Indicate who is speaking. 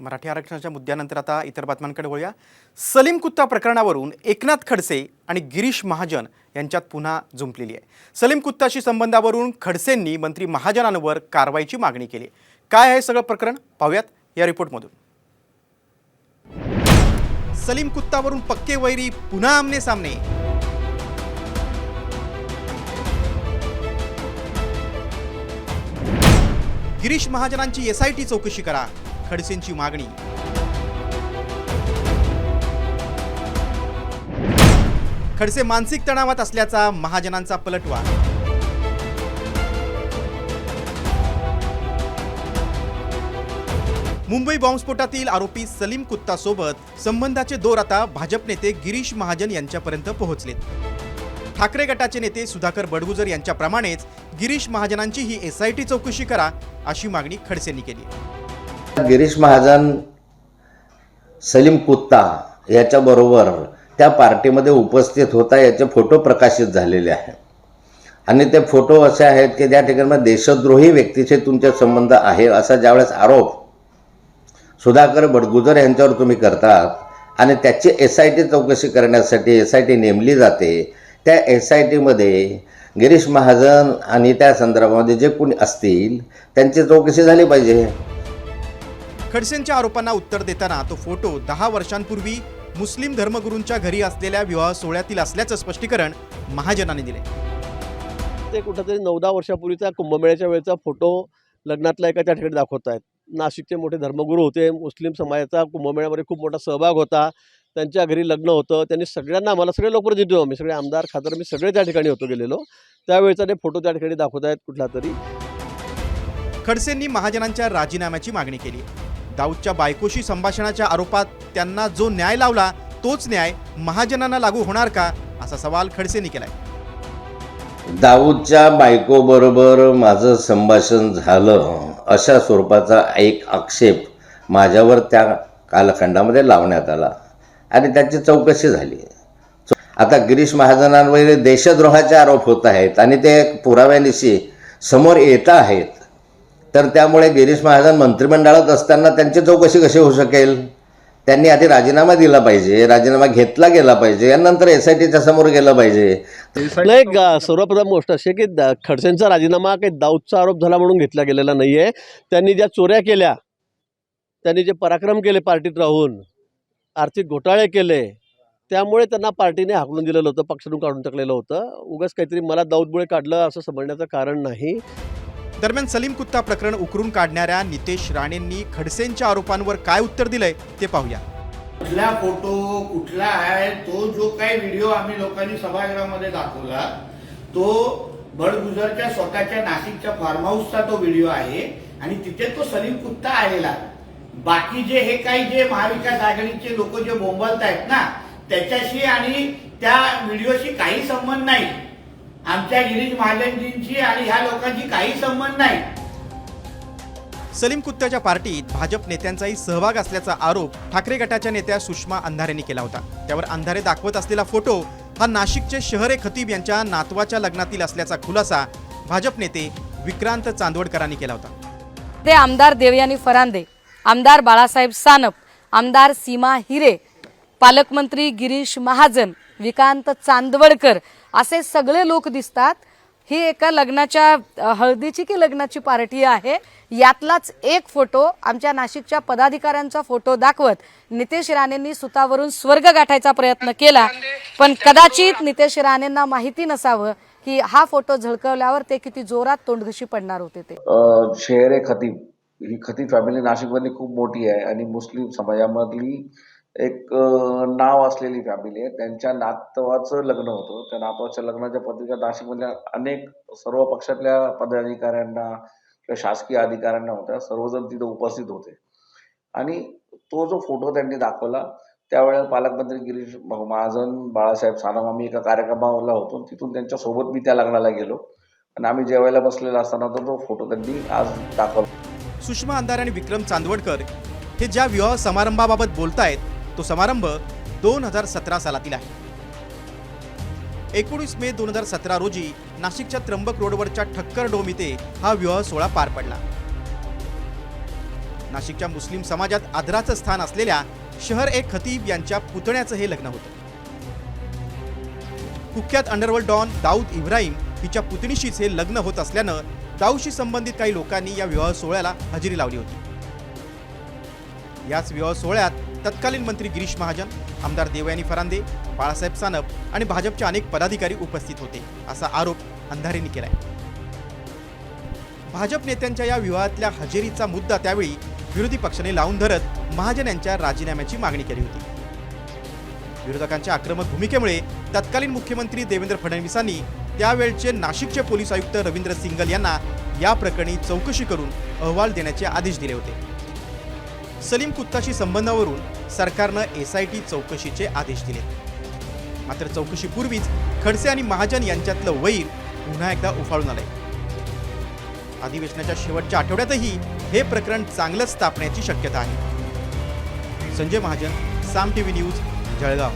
Speaker 1: मराठी आरक्षणाच्या मुद्द्यानंतर आता इतर बातम्यांकडे वळूया. सलीम कुत्ता प्रकरणावरून एकनाथ खडसे आणि गिरीश महाजन यांच्यात पुन्हा जुंपलेली आहे. सलीम कुत्ताशी संबंधावरून खडसेंनी मंत्री महाजनांवर कारवाईची मागणी केली काय आहे सगळं प्रकरण? पाहूयात या रिपोर्टमधून. सलीम कुत्तावरून पक्के वैरी पुन्हा आमने सामने. गिरीश महाजनांची एस आय टी चौकशी करा. खडसेंची मागणी. खडसे मानसिक तणावात असल्याचा महाजनांचा पलटवार. मुंबई बॉम्बस्फोटातील आरोपी सलीम कुत्तासोबत संबंधाचे दोर आता भाजप नेते गिरीश महाजन यांच्यापर्यंत पोहोचलेत. ठाकरे गटाचे नेते सुधाकर बडगुजर यांच्याप्रमाणेच गिरीश महाजनांची ही एस आय टी चौकशी करा अशी मागणी खडसेंनी केली
Speaker 2: गिरीश महाजन सलीम कुत्ता याच्याबरोबर त्या पार्टीमध्ये उपस्थित होता याचे फोटो प्रकाशित झालेले आहेत. आणि ते फोटो असे आहेत की ज्या ठिकाणी देशद्रोही व्यक्तीचे तुमचे संबंध आहे असा ज्यावेळेस आरोप सुधाकर बडगुजर यांच्यावर तुम्ही करतात आणि त्याची एस आय टी चौकशी करण्यासाठी एस आय टी नेमली जाते त्या एस आय टीमध्ये गिरीश महाजन आणि त्या संदर्भामध्ये जे कोणी असतील त्यांची चौकशी झाली पाहिजे.
Speaker 1: खडसेंच्या आरोपांना उत्तर देताना तो फोटो दहा वर्षांपूर्वी मुस्लिम धर्मगुरूंच्या घरी असलेल्या विवाह सोहळ्यातील असल्याचं स्पष्टीकरण महाजनाने दिले.
Speaker 3: ते कुठंतरी नऊ दहा वर्षापूर्वीचा कुंभमेळ्याच्या वेळेचा फोटो लग्नातला एका त्या ठिकाणी दाखवत आहेत. नाशिकचे मोठे धर्मगुरू होते मुस्लिम समाजाचा कुंभमेळ्यामध्ये खूप मोठा सहभाग होता त्यांच्या घरी लग्न होतं त्यांनी सगळ्यांना आम्हाला सगळे लोकप्रतिनिधी आम्ही सगळे आमदार खासदार मी सगळे त्या ठिकाणी होतो गेलेलो. त्यावेळेचा ते फोटो त्या ठिकाणी दाखवत आहेत कुठला तरी.
Speaker 1: खडसेंनी महाजनांच्या राजीनाम्याची मागणी केली. दाऊदच्या बायकोशी संभाषणाच्या आरोपात त्यांना जो न्याय लावला तोच न्याय महाजनांना लागू होणार का? असा सवाल खडसेंनी केलाय.
Speaker 2: दाऊदच्या बायकोबरोबर माझं संभाषण झालं अशा स्वरूपाचा एक आक्षेप माझ्यावर त्या कालखंडामध्ये लावण्यात आला आणि त्याची चौकशी झाली. आता गिरीश महाजनांवर देशद्रोहाचे आरोप होत आहेत आणि ते पुराव्यानिशी समोर येत आहेत. तर त्यामुळे गिरीश महाजन मंत्रिमंडळात असताना त्यांची चौकशी कशी होऊ शकेल? त्यांनी आधी राजीनामा दिला पाहिजे राजीनामा घेतला गेला पाहिजे यानंतर एस आय टीच्या समोर गेलं पाहिजे.
Speaker 3: नाही सर्वप्रथम गोष्ट अशी की खडसेंचा राजीनामा काही दाऊदचा आरोप झाला म्हणून घेतला गेलेला नाही आहे त्यांनी ज्या चोऱ्या केल्या त्यांनी जे पराक्रम केले पार्टीत राहून आर्थिक घोटाळे केले त्यामुळे त्यांना पार्टीने हाकलून दिलेलं होतं पक्षातून काढून टाकलेलं होतं. उगाच काहीतरी मला दाऊदमुळे काढलं असं समजण्याचं कारण नाही.
Speaker 1: दरम्यान सलीम कुत्ता प्रकरण उकरून काढणाऱ्या नितेश राणेंनी खडसेंच्या आरोपांवर काय उत्तर दिलंय ते पाहूया.
Speaker 4: कुठला फोटो कुठला आहे तो जो काही व्हिडिओ आम्ही लोकांनी सभागृहामध्ये दाखवला तो बडगुजरच्या स्वतःच्या नाशिकच्या फार्म हाऊसचा तो व्हिडिओ आहे आणि तिथे तो सलीम कुत्ता आलेला. बाकी जे हे काही जे महाविकास आघाडीचे लोक जे बोंबलत आहेत ना त्याच्याशी आणि त्या व्हिडिओशी काही संबंध नाही. आमच्या गिरीश महाजनजींची आणि ह्या लोकांची काही संबंध नाही.
Speaker 1: सलीम कुत्त्याच्या पार्टीत भाजप नेत्यांचाही सहभाग असल्याचा आरोप ठाकरे गटाच्या नेत्या सुषमा अंधारेंनी केला होता. त्यावर अंधारे दाखवत असलेला फोटो हा नाशिकचे शहरे खतीब यांच्या नातवाच्या लग्नातील असल्याचा खुलासा भाजप नेते विक्रांत चांदवडकरांनी केला होता.
Speaker 5: ते आमदार देवयानी फरांदे आमदार बाळासाहेब सानप आमदार सीमा हिरे पालकमंत्री गिरीश महाजन विकांत चांदवडकर असे सगळे लोक दिसतात. ही एका लग्नाच्या हळदीची की लग्नाची पार्टी आहे. यातलाच एक फोटो आमच्या नाशिकच्या पदाधिकाऱ्यांचा फोटो दाखवत नितेश राणेंनी सुतावरून स्वर्ग गाठायचा प्रयत्न केला. पण कदाचित नितेश राणेंना माहिती नसावं की हा फोटो झळकवल्यावर ते किती जोरात तोंडघशी पडणार होते ते.
Speaker 6: शेर खतीब. ही खतीब फॅमिली नाशिकमधली खूप मोठी आहे आणि मुस्लिम समाजामधली एक नाव असलेली फॅमिली आहे. त्यांच्या नातवाचं लग्न होतं. त्या नातवाच्या लग्नाच्या पत्रिका नाशिकमधल्या अनेक सर्व पक्षातल्या पदाधिकाऱ्यांना किंवा शासकीय अधिकाऱ्यांना होत्या. सर्वजण तिथे उपस्थित होते. आणि तो जो फोटो त्यांनी दाखवला त्यावेळेला पालकमंत्री गिरीश महाजन बाळासाहेब सानम आम्ही एका कार्यक्रमाला होतो. तिथून त्यांच्यासोबत मी त्या लग्नाला गेलो. आणि आम्ही जेवायला बसलेला असताना तो तो फोटो त्यांनी आज दाखवला.
Speaker 1: सुषमा अंधारे आणि विक्रम चांदवडकर हे ज्या विवाह समारंभाबाबत बोलतायत तो समारंभ दोन हजार सतरा सालातील आहे. एकोणीस मे दोन हजार सतरा रोजी नाशिकच्या त्र्यंबक रोडवरच्या ठक्कर डोम इथे हा विवाह सोहळा पार पडला. नाशिकच्या मुस्लिम समाजात आदराचं स्थान असलेल्या शहर ए खतीब यांच्या पुतण्याचं हे लग्न होतं. कुख्यात अंडरवर्ल्ड डॉन दाऊद इब्राहिम हिच्या पुतणीशीच हे लग्न होत असल्यानं दाऊदशी संबंधित काही लोकांनी या विवाह सोहळ्याला हजेरी लावली होती. याच विवाह सोहळ्यात तत्कालीन मंत्री गिरीश महाजन आमदार देवयानी फरांदे बाळासाहेब सानप आणि भाजपचे अनेक पदाधिकारी उपस्थित होते असा आरोप अंधारेंनी केलाय. भाजप नेत्यांच्या या विवाहातल्या हजेरीचा मुद्दा त्यावेळी विरोधी पक्षाने लावून धरत महाजन यांच्या राजीनाम्याची मागणी केली होती. विरोधकांच्या आक्रमक भूमिकेमुळे तत्कालीन मुख्यमंत्री देवेंद्र फडणवीसांनी त्यावेळचे नाशिकचे पोलीस आयुक्त रवींद्र सिंगल यांना या प्रकरणी चौकशी करून अहवाल देण्याचे आदेश दिले होते. सलीम कुत्ताशी संबंधावरून सरकारनं एस आय टी चौकशीचे आदेश दिले. मात्र चौकशीपूर्वीच खडसे आणि महाजन यांच्यातलं वैर पुन्हा एकदा उफाळून आलंय. अधिवेशनाच्या शेवटच्या आठवड्यातही हे प्रकरण चांगलंच तापण्याची शक्यता आहे. Sanjay Mahajan Saam TV news Jalgaon.